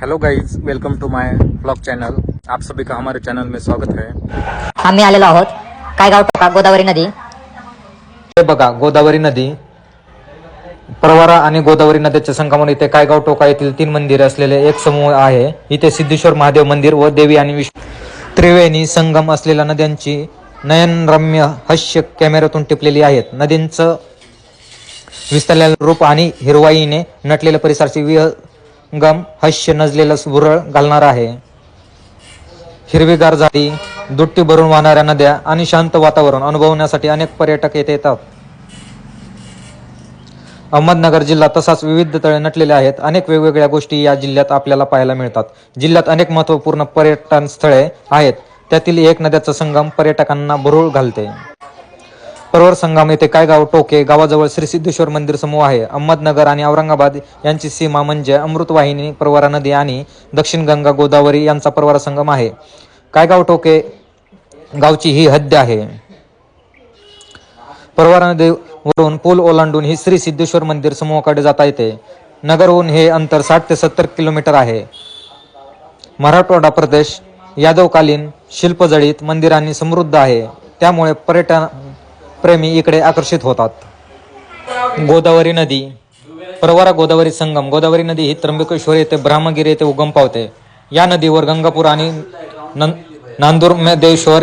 Hello guys welcome to my blog channel आप सभी का हमारे चैनल में स्वागत है। आम्ही आलेलो आहोत कायगाव टोका गोदावरी नदी. हे बघा गोदावरी नदी प्रवरा आणि गोदावरी नदीच्या संगमावर इथे कायगाव टोका येथील तीन मंदिरे असलेले एक समूह आहे. इथे सिद्धेश्वर महादेव मंदिर व देवी आणि विष्णू त्रिवेणी संगम असलेल्या नद्यांची नयनरम्य हास्य कॅमेऱ्यातून टिपलेली आहेत. नदींचं विस्तारलेलं रूप आणि हिरवाईने नटलेल्या परिसराची गम हस्य नजलेलं भुरळ घालणार आहे. हिरवीगार झाडी दुट्टी भरून वाहणाऱ्या नद्या आणि शांत वातावरण अनुभवण्यासाठी अनेक पर्यटक येथे येतात. अहमदनगर जिल्हा तसाच विविध तळे नटलेले आहेत. अनेक वेगवेगळ्या गोष्टी या जिल्ह्यात आपल्याला पाहायला मिळतात. जिल्ह्यात अनेक महत्त्वपूर्ण पर्यटन स्थळे आहेत. त्यातील एक नद्याचा संगम पर्यटकांना भुरळ घालते. परवर संगम येथे कायगाव टोके गावाजवळ श्री सिद्धेश्वर मंदिर समूह आहे. अहमदनगर आणि औरंगाबाद यांची सीमा म्हणजे अमृतवाहिनी परवारा नदी आणि दक्षिण गंगा गोदावरी यांचा परवारा संगम आहे. कायगाव टोके गावची ही हद्द आहे. परवरा नदीवरून पूल ओलांडून ही श्री सिद्धेश्वर मंदिर समूहाकडे जाता येते. नगरहून हे अंतर साठ ते सत्तर किलोमीटर आहे. मराठवाडा प्रदेश यादवकालीन शिल्पजळीत मंदिरांनी समृद्ध आहे. त्यामुळे पर्यटन प्रेमी इकडे आकर्षित होतात. गोदावरी नदी प्रवरा गोदावरी संगम गोदावरी नदी ही त्र्यंबकेश्वर येथे ब्रह्मगिरी येथे उगम पावते. या नदीवर गंगापूर आणि नं-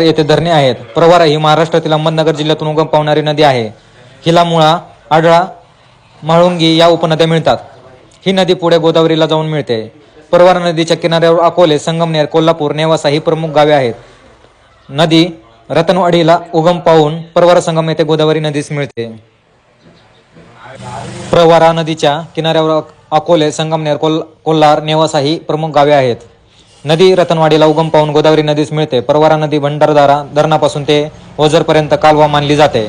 येथे धरणे आहेत. प्रवारा ही महाराष्ट्रातील अहमदनगर जिल्ह्यातून उगम पावणारी नदी आहे. हिला मुळा आढळा म्हाळुंगी या उपनद्या मिळतात. ही नदी पुढे गोदावरीला जाऊन मिळते. परवारा नदीच्या किनाऱ्यावर अकोले संगमनेर कोल्हापूर नेवासा ही प्रमुख गावे आहेत. नदी रतनवाडीला उगम पाहून परवारा संगम येथे गोदावरी नदीस मिळते. प्रवारा नदीच्या किनाऱ्यावर अकोले संगमनेर कोल कोल्हार नेवासा ही प्रमुख गावे आहेत. नदी रतनवाडीला उगम पाहून गोदावरी नदीस मिळते. परवारा नदी भंडारदारा धरणापासून ते ओझरपर्यंत कालवा मानली जाते.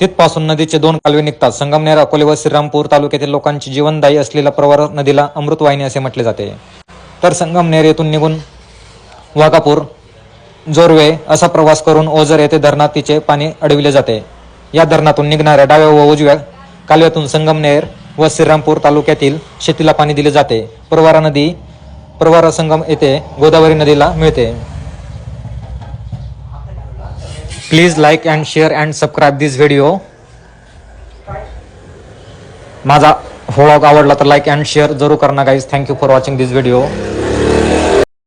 तिथपासून नदीचे दोन कालवे निघतात. संगमनेर अकोले व श्रीरामपूर तालुक्यातील लोकांची जीवनदायी असलेल्या प्रवार नदीला अमृतवाहिनी असे म्हटले जाते. तर संगमनेर येथून निघून वाघापूर जोरवे असा प्रवास करून ओझर येथे धरणात तिचे पाणी अडविले जाते. या धरणातून निघणाऱ्या डाव्या व उजव्या कालव्यातून संगमनेर व श्रीरामपूर तालुक्यातील शेतीला पाणी दिले जाते. परवारा नदी परवारा संगम येथे गोदावरी नदीला मिळते. Please like and share and subscribe this video माझा व्लॉग आवडला तर लाईक अँड शेअर जरूर करणार guys thank you for watching this video